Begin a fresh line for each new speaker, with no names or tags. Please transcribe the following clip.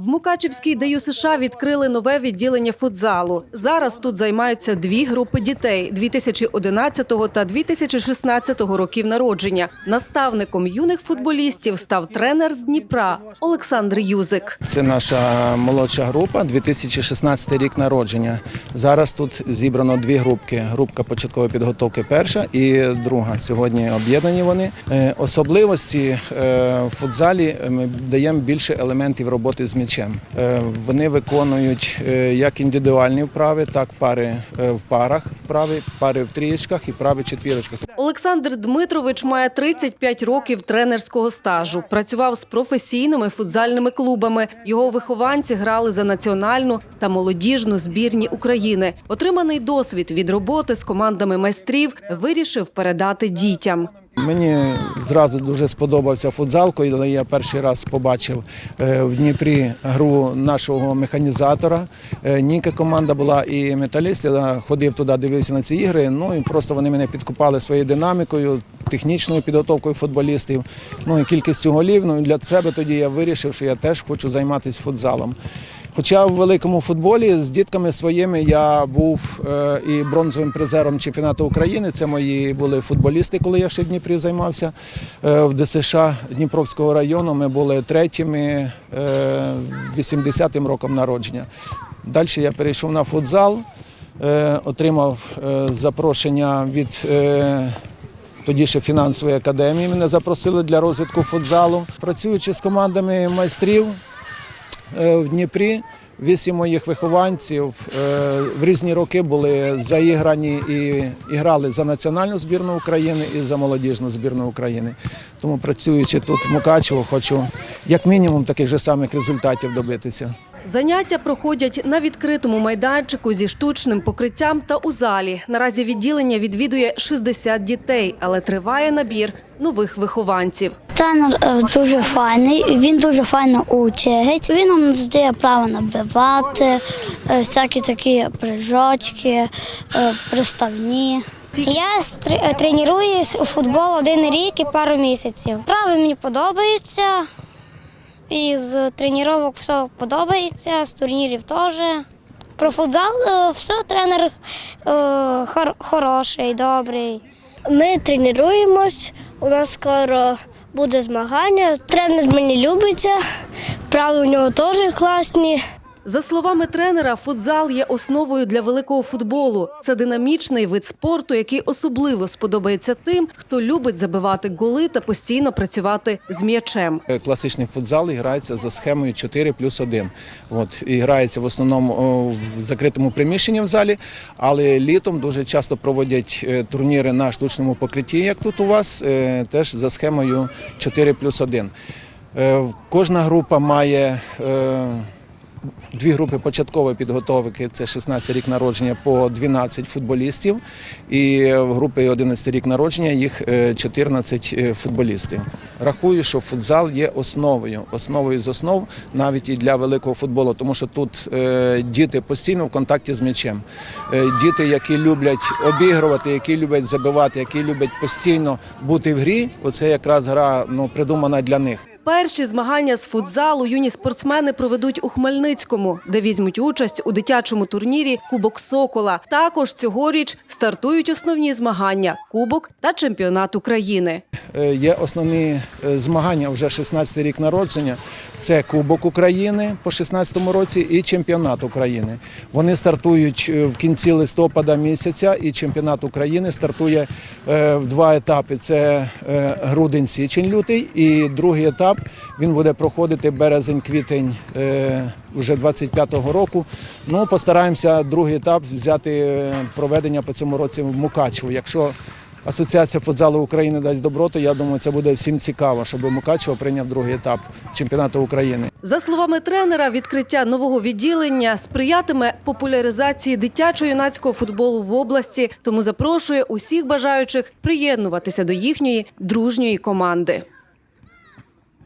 В Мукачівській ДЮСШ США відкрили нове відділення футзалу. Зараз тут займаються дві групи дітей 2011 та 2016 років народження. Наставником юних футболістів став тренер з Дніпра Олександр Юзик.
Це наша молодша група, 2016 рік народження. Зараз тут зібрано дві групки: групка початкової підготовки перша і друга. Сьогодні об'єднані вони. Е, Особливості е, в футзалі ми даємо більше елементів роботи з м'ячем. Е, Вони виконують е, як індивідуальні вправи, так пари е, в парах вправи, пари в трієчках і вправи в четвірочках.
Олександр Дмитрович має 35 років тренерського стажу. Працював з професійними футзальними клубами. Його вихованці грали за національну та молодіжну збірні України. Отриманий досвід від роботи з командами майстрів вирішив передати дітям.
Мені зразу дуже сподобався футзал, коли я перший раз побачив е, в Дніпрі гру нашого механізатора. Е, Ніка команда була і металіст. Я ходив туди, дивився на ці ігри. Ну і просто вони мене підкупали своєю динамікою, технічною підготовкою футболістів. Ну і кількістю голів. Ну для себе тоді я вирішив, що я теж хочу займатися футзалом. Хоча в великому футболі з дітками своїми я був е, і бронзовим призером чемпіонату України. Це мої були футболісти, коли я ще в Дніпрі займався. Е, в ДСШ Дніпровського району ми були третіми е, 80-м роком народження. Далі я перейшов на футзал, е, отримав е, запрошення від. Е, тоді ще фінансової академії мене запросили для розвитку футзалу. Працюючи з командами майстрів, Е, в Дніпрі. Вісім моїх вихованців е, в різні роки були заіграні і, і грали за національну збірну України і за молодіжну збірну України. Тому працюючи тут в Мукачево, хочу як мінімум таких же самих результатів добитися.
Заняття проходять на відкритому майданчику зі штучним покриттям та у залі. Наразі відділення відвідує 60 дітей, але триває набір нових вихованців.
Тренер е, дуже файний, він дуже файно учить. Він нам здає право набивати, е, всякі такі прижочки, е, приставні.
Я тренуюсь у футбол один рік і пару місяців. Прави мені подобаються. І з тренувань все подобається, з турнірів теж. Про футзал все тренер хор- хороший, добрий.
Ми тренуємось, у нас скоро буде змагання. Тренер мені любиться, прави у нього теж класні.
За словами тренера, футзал є основою для великого футболу. Це динамічний вид спорту, який особливо сподобається тим, хто любить забивати голи та постійно працювати з м'ячем.
Класичний футзал грається за схемою 4 плюс 1. От, і грається в основному в закритому приміщенні в залі, але літом дуже часто проводять е, турніри на штучному покритті, як тут у вас, е, теж за схемою 4 плюс 1. Е, Кожна група має Дві групи початкової підготовки це 16 рік народження по 12 футболістів, і в групі 11 рік народження їх е, 14 е, футболістів. Рахую, що футзал є основою, основою з основ навіть і для великого футболу, тому що тут е, діти постійно в контакті з м'ячем. Е, Діти, які люблять обігрувати, які люблять забивати, які люблять постійно бути в грі, оце якраз гра ну, придумана для них.
Перші змагання з футзалу юні спортсмени проведуть у Хмельницькому, де візьмуть участь у дитячому турнірі Кубок Сокола. Також цьогоріч стартують основні змагання Кубок та чемпіонат України.
Е, Є основні е, змагання вже 16 рік народження. Це Кубок України по 16 році і чемпіонат України. Вони стартують е, в кінці листопада місяця, і чемпіонат України стартує е, в два етапи: це е, грудень, січень, лютий, і другий етап він буде проходити березень-квітень вже 25-го року. Ну постараємося другий етап взяти проведення по цьому році в Мукачево. Якщо Асоціація футзалу України дасть добро, то я думаю, це буде всім цікаво, щоб Мукачево прийняв другий етап чемпіонату України.
За словами тренера, відкриття нового відділення сприятиме популяризації дитячо-юнацького футболу в області, тому запрошує усіх бажаючих приєднуватися до їхньої дружньої команди.